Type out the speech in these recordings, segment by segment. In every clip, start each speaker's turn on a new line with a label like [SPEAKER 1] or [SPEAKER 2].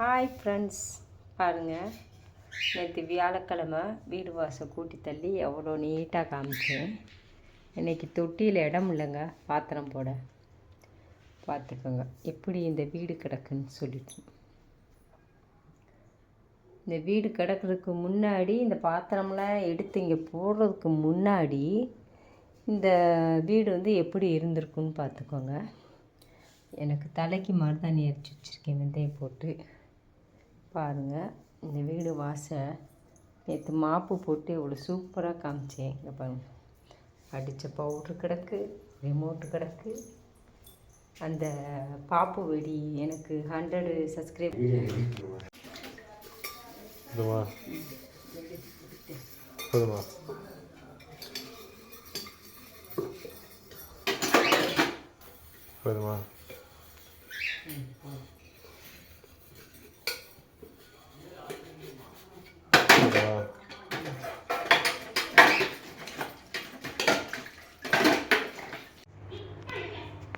[SPEAKER 1] Hi friends பாருங்கள் நேற்று வியாழக்கிழமை வீடு வாசல் கூட்டி தள்ளி எவ்வளோ நீட்டாக காமிச்சேன். இன்றைக்கி தொட்டியில் இடம் இல்லைங்க. பாத்திரம் போட. பார்த்துக்கோங்க எப்படி இந்த வீடு கிடக்குன்னு சொல்லிட்டு. இந்த வீடு கிடக்கிறதுக்கு முன்னாடி இந்த பாத்திரம்லாம் எடுத்து இங்கே போடுறதுக்கு முன்னாடி இந்த வீடு வந்து எப்படி இருந்திருக்குன்னு பார்த்துக்கோங்க எனக்கு தலைக்கு மருதாணி அரைச்சி வச்சுருக்கேன் வெந்தயம் போட்டு. பாருங்கள் இந்த வீடு வாசல் நேற்று மாப்பு போட்டு இவ்வளோ சூப்பராக காமிச்சேன் இங்கே பாருங்கள் அடித்த பவுட்ரு கிடக்கு ரிமோட்டு கிடக்கு. அந்த பாப்பு வெடி எனக்கு ஹண்ட்ரடு சப்ஸ்கிரைப்
[SPEAKER 2] போதுமா போதுமா? போதுமா? போதுமா?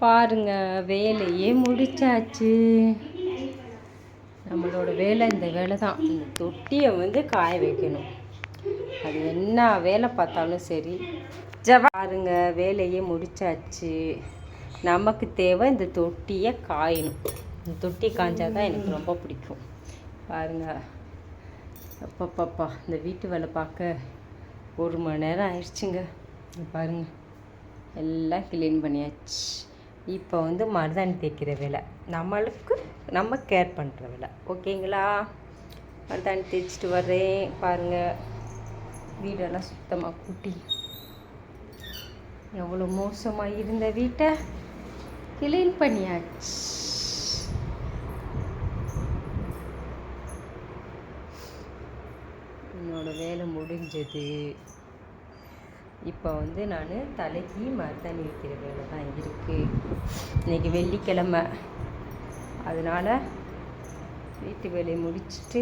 [SPEAKER 1] பாருங்க வேலையே முடிச்சாச்சு. நம்மளோட வேலை இந்த வேலை தான் இந்த தொட்டியை வந்து காய வைக்கணும். அது என்ன வேலை பார்த்தாலும் சரி. பாருங்க வேலையே முடிச்சாச்சு. நமக்கு தேவை இந்த தொட்டியை காயணும். இந்த தொட்டி காய்ஞ்சாதான் தான் எனக்கு ரொம்ப பிடிக்கும். பாருங்க. அப்பப்பப்பா இந்த வீட்டு வேலை பார்க்க ஒரு மணி நேரம் ஆயிடுச்சுங்க. பாருங்கள் பாருங்க. எல்லாம் க்ளீன் பண்ணியாச்சு. இப்போ வந்து மருதாணி தேய்க்கிற வேலை. நம்மளுக்கு நம்ம கேர் பண்ணுற வேலை. ஓகேங்களா? மருதாணி தேய்ச்சிட்டு வர்றேன். பாருங்கள் வீடெல்லாம் சுத்தமாக கூட்டி. எவ்வளோ மோசமாக இருந்த வீட்டை. க்ளீன் பண்ணியாச்சு. என்னோடய வேலை முடிஞ்சது. இப்போ வந்து நான் தலைக்கு மருதாணி வைக்கிற வேலை தான் இருக்குது இன்றைக்கி வெள்ளிக்கிழமை. அதனால் வீட்டு வேலையை முடிச்சுட்டு